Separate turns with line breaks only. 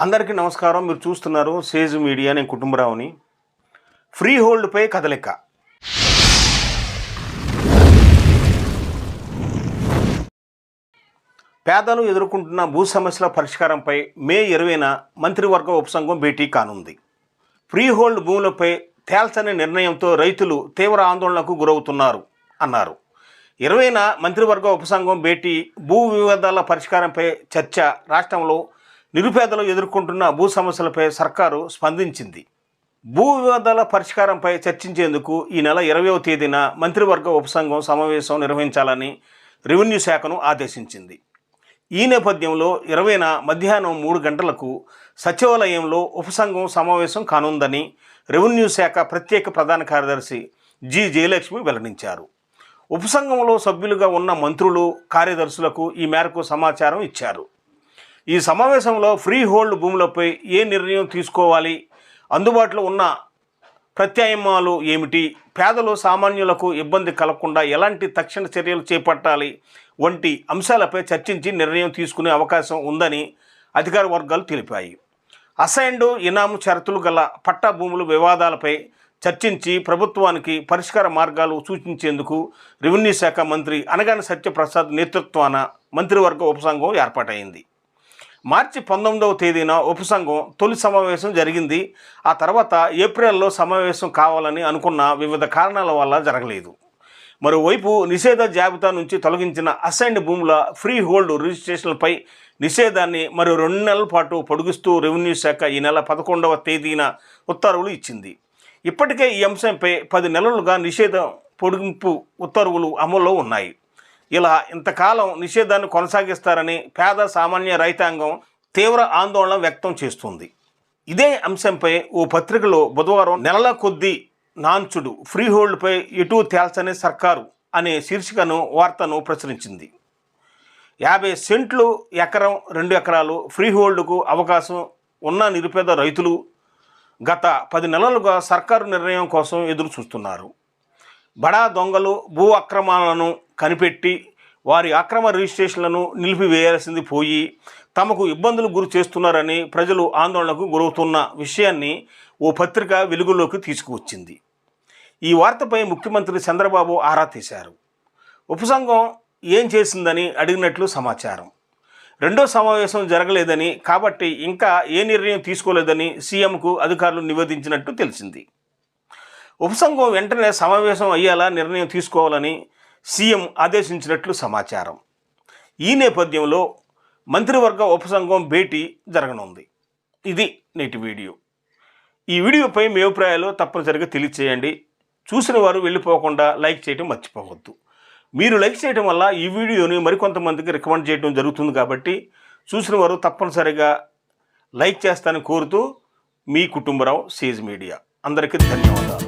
అందరికీ నమస్కారం. మీరు చూస్తున్నారు సేజ్ మీడియా. నేను కుటుంబరావుని. ఫ్రీ హోల్డ్పై కదలిక. పేదలు ఎదుర్కొంటున్న భూ సమస్యల పరిష్కారంపై మే ఇరవైన మంత్రివర్గ ఉపసంఘం భేటీ కానుంది. ఫ్రీ హోల్డ్ భూములపై తేల్చని నిర్ణయంతో రైతులు తీవ్ర ఆందోళనకు గురవుతున్నారు అన్నారు. ఇరవైన మంత్రివర్గ ఉపసంఘం భేటీ భూ వివాదాల పరిష్కారంపై చర్చ రాష్ట్రంలో నిరుపేదలు ఎదుర్కొంటున్న భూ సమస్యలపై సర్కారు స్పందించింది. భూ వివాదాల పరిష్కారంపై చర్చించేందుకు ఈ నెల ఇరవయవ తేదీన మంత్రివర్గ ఉపసంఘం సమావేశం నిర్వహించాలని రెవెన్యూ శాఖను ఆదేశించింది. ఈ నేపథ్యంలో ఇరవైన మధ్యాహ్నం మూడు గంటలకు సచివాలయంలో ఉపసంఘం సమావేశం కానుందని రెవెన్యూ శాఖ ప్రత్యేక ప్రధాన కార్యదర్శి జి జయలక్ష్మి వెల్లడించారు. ఉపసంఘంలో సభ్యులుగా ఉన్న మంత్రులు కార్యదర్శులకు ఈ మేరకు సమాచారం ఇచ్చారు. ఈ సమావేశంలో ఫ్రీ హోల్డ్ భూములపై ఏ నిర్ణయం తీసుకోవాలి? అందుబాటులో ఉన్న ప్రత్యామ్నాయాలు ఏమిటి? పేదలు సామాన్యులకు ఇబ్బంది కలగకుండా ఎలాంటి తక్షణ చర్యలు చేపట్టాలి? వంటి అంశాలపై చర్చించి నిర్ణయం తీసుకునే అవకాశం ఉందని అధికార వర్గాలు తెలిపాయి. అసైన్డ్ ఇనాము షరతులు గల పట్టా భూముల వివాదాలపై చర్చించి ప్రభుత్వానికి పరిష్కార మార్గాలు సూచించేందుకు రెవెన్యూ శాఖ మంత్రి అనగాని సత్యప్రసాద్ నేతృత్వాన మంత్రివర్గ ఉపసంఘం ఏర్పాటైంది. మార్చి పంతొమ్మిదవ తేదీన ఉపసంఘం తొలి సమావేశం జరిగింది. ఆ తర్వాత ఏప్రిల్లో సమావేశం కావాలని అనుకున్న వివిధ కారణాల వల్ల జరగలేదు. మరోవైపు నిషేధ జాబితా నుంచి తొలగించిన అసైన్డ్ భూముల ఫ్రీ హోల్డ్ రిజిస్ట్రేషన్లపై నిషేధాన్ని మరో రెండు నెలల పాటు పొడిగిస్తూ రెవెన్యూ శాఖ ఈ నెల పదకొండవ తేదీన ఉత్తర్వులు ఇచ్చింది. ఇప్పటికే ఈ అంశంపై పది నెలలుగా నిషేధం పొడిగింపు ఉత్తర్వులు అమల్లో ఉన్నాయి. ఇలా ఇంతకాలం నిషేధాన్ని కొనసాగిస్తారని పేద సామాన్య రైతాంగం తీవ్ర ఆందోళన వ్యక్తం చేస్తుంది. ఇదే అంశంపై ఓ పత్రికలో బుధవారం నెలల కొద్దీ నాంచుడు ఫ్రీ హోల్డ్పై ఎటు తేల్చని సర్కారు అనే శీర్షికను వార్తను ప్రచురించింది. యాభై సెంట్లు ఎకరం రెండు ఎకరాలు ఫ్రీహోల్డ్కు అవకాశం ఉన్న నిరుపేద రైతులు గత పది నెలలుగా సర్కారు నిర్ణయం కోసం ఎదురు చూస్తున్నారు బడా దొంగలు భూ అక్రమాలను కనిపెట్టి వారి అక్రమ రిజిస్ట్రేషన్లను నిలిపివేయాల్సింది పోయి తమకు ఇబ్బందులు గురి చేస్తున్నారని ప్రజలు ఆందోళనకు గురవుతున్న విషయాన్ని ఓ పత్రిక వెలుగులోకి తీసుకువచ్చింది. ఈ వార్తపై ముఖ్యమంత్రి చంద్రబాబు ఆరా తీశారు. ఉపసంఘం ఏం చేసిందని అడిగినట్లు సమాచారం. రెండో సమావేశం జరగలేదని కాబట్టి ఇంకా ఏ నిర్ణయం తీసుకోలేదని సీఎంకు అధికారులు నివేదించినట్టు తెలిసింది. ఉపసంఘం వెంటనే సమావేశం అయ్యేలా నిర్ణయం తీసుకోవాలని సీఎం ఆదేశించినట్లు సమాచారం. ఈ నేపథ్యంలో మంత్రివర్గ ఉపసంఘం భేటీ జరగనుంది. ఇది నేటి వీడియో. ఈ వీడియోపై మీ అభిప్రాయాలు తప్పనిసరిగా తెలియచేయండి. చూసిన వారు వెళ్ళిపోకుండా లైక్ చేయడం మర్చిపోవద్దు. మీరు లైక్ చేయడం వల్ల ఈ వీడియోని మరికొంతమందికి రికమెండ్ చేయడం జరుగుతుంది కాబట్టి చూసిన వారు తప్పనిసరిగా లైక్ చేస్తానని కోరుతూ మీ కుటుంబరావు సేజ్ మీడియా. అందరికీ ధన్యవాదాలు.